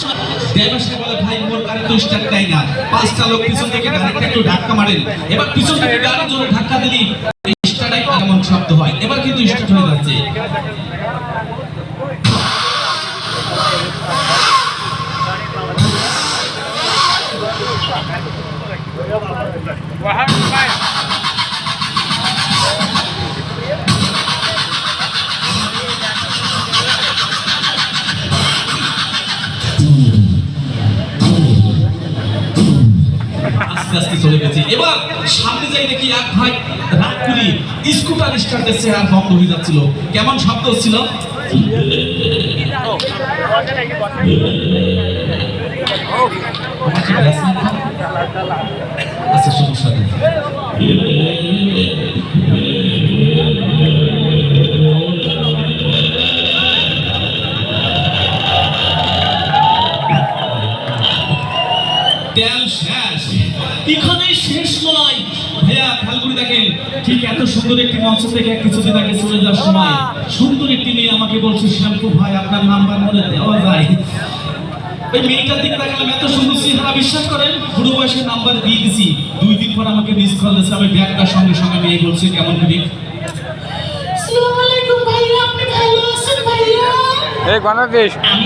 সময় বলে, ভাই, মোর গাড়ি তো স্টার্ট দেয় না। পাঁচটা লোক পিছন থেকে গাড়িটা একটু ধাক্কা মারেন। এবার পিছন থেকে গাড়ি জোরে ধাক্কা দিলি স্টার্ট এমন শব্দ হয়। এবার কিন্তু স্টার্ট হয়ে যাচ্ছে। আস্তে আস্তে চলে গেছে। এবার সামনে যাই দেখি এক ভাই রাগ করি স্কুটার স্টার্ট দিচ্ছে আর বন্ধ হয়ে যাচ্ছিল। কেমন শব্দ হচ্ছিল? আচ্ছা সমস্যা এখানে শেষ নয় ভাইয়া খেয়াল করে দেখেন। ঠিক এত সুন্দর একটি মঞ্চ থেকে কিছুদিন আগে চলে যাওয়ার সময় সুন্দর একটি মেয়ে আমাকে বলছে শ্যাম্পু ভাই আপনার নাম্বার মনে দেওয়া যায় ওই মেয়েটার দিকে দেখালাম এত সুন্দর চেহারা বিশ্বাস করেন বুড়ো বয়সে নাম্বার দিয়ে দিছি। দুই দিন পর আমাকে মিস কল দিয়েছে আমি ব্যাগটার সঙ্গে সঙ্গে মেয়ে বলছে কেমন করি আসসালামু আলাইকুম ভাইয়া আপনি ভালো আছেন ভাইয়া? এই বাংলাদেশ।